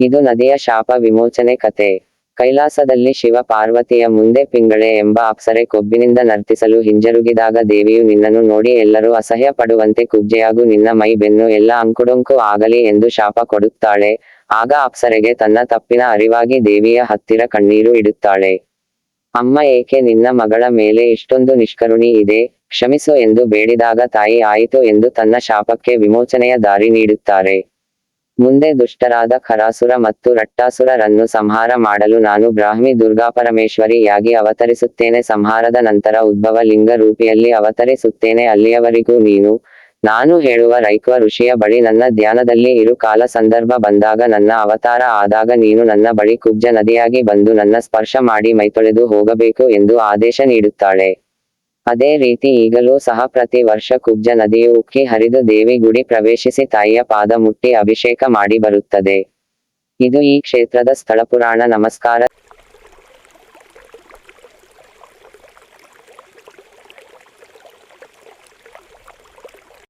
ಇದು ನದಿಯ ಶಾಪ ವಿಮೋಚನೆ ಕತೆ. ಕೈಲಾಸದಲ್ಲಿ ಶಿವ ಪಾರ್ವತಿಯ ಮುಂದೆ ಪಿಂಗಳೆ ಎಂಬ ಅಪ್ಸರೆ ಕೊಬ್ಬಿನಿಂದ ನರ್ತಿಸಲು ಹಿಂಜರುಗಿದಾಗ ದೇವಿಯು ನಿನ್ನನ್ನು ನೋಡಿ ಎಲ್ಲರೂ ಅಸಹ್ಯ ಪಡುವಂತೆ ಕುಬ್ಜೆಯಾಗು ನಿನ್ನ ಮೈ ಬೆನ್ನು ಎಲ್ಲ ಅಂಕುಡೊಂಕು ಆಗಲಿ ಎಂದು ಶಾಪ ಕೊಡುತ್ತಾಳೆ. ಆಗ ಅಪ್ಸರೆಗೆ ತನ್ನ ತಪ್ಪಿನ ಅರಿವಾಗಿ ದೇವಿಯ ಹತ್ತಿರ ಕಣ್ಣೀರು ಇಡುತ್ತಾಳೆ. ಅಮ್ಮ ಏಕೆ ನಿನ್ನ ಮಗಳ ಮೇಲೆ ಇಷ್ಟೊಂದು ನಿಷ್ಕರುಣಿ ಇದೆ? ಕ್ಷಮಿಸು ಎಂದು ಬೇಡಿದಾಗ ತಾಯಿ ಆಯಿತು ಎಂದು ತನ್ನ ಶಾಪಕ್ಕೆ ವಿಮೋಚನೆಯ ದಾರಿ ನೀಡುತ್ತಾರೆ. ಮುಂದೆ ದುಷ್ಟರಾದ ಖರಾಸುರ ಮತ್ತು ರಟ್ಟಾಸುರರನ್ನು ಸಂಹಾರ ಮಾಡಲು ನಾನು ಬ್ರಾಹ್ಮಿ ದುರ್ಗಾಪರಮೇಶ್ವರಿಯಾಗಿ ಅವತರಿಸುತ್ತೇನೆ. ಸಂಹಾರದ ನಂತರ ಉದ್ಭವ ಲಿಂಗ ರೂಪಿಯಲ್ಲಿ ಅವತರಿಸುತ್ತೇನೆ. ಅಲ್ಲಿಯವರೆಗೂ ನೀನು, ನಾನು ಹೇಳುವ ರೈಕ್ವ ಋಷಿಯ ಬಳಿ ನನ್ನ ಧ್ಯಾನದಲ್ಲಿ ಇರು. ಕಾಲ ಸಂದರ್ಭ ಬಂದಾಗ ನನ್ನ ಅವತಾರ ಆದಾಗ ನೀನು ನನ್ನ ಬಳಿ ಕುಬ್ಜ ನದಿಯಾಗಿ ಬಂದು ನನ್ನ ಸ್ಪರ್ಶ ಮಾಡಿ ಮೈತೊಳೆದು ಹೋಗಬೇಕು ಎಂದು ಆದೇಶ ನೀಡುತ್ತಾಳೆ. ಅದೇ ರೀತಿ ಈಗಲೂ ಸಹ ಪ್ರತಿ ವರ್ಷ ಕುಬ್ಜ ನದಿಯು ಉಕ್ಕಿ ಹರಿದು ದೇವಿ ಗುಡಿ ಪ್ರವೇಶಿಸಿ ತಾಯಿಯ ಪಾದ ಮುಟ್ಟಿ ಅಭಿಷೇಕ ಮಾಡಿ ಬರುತ್ತದೆ. ಇದು ಈ ಕ್ಷೇತ್ರದ ಸ್ಥಳ ಪುರಾಣ ನಮಸ್ಕಾರ.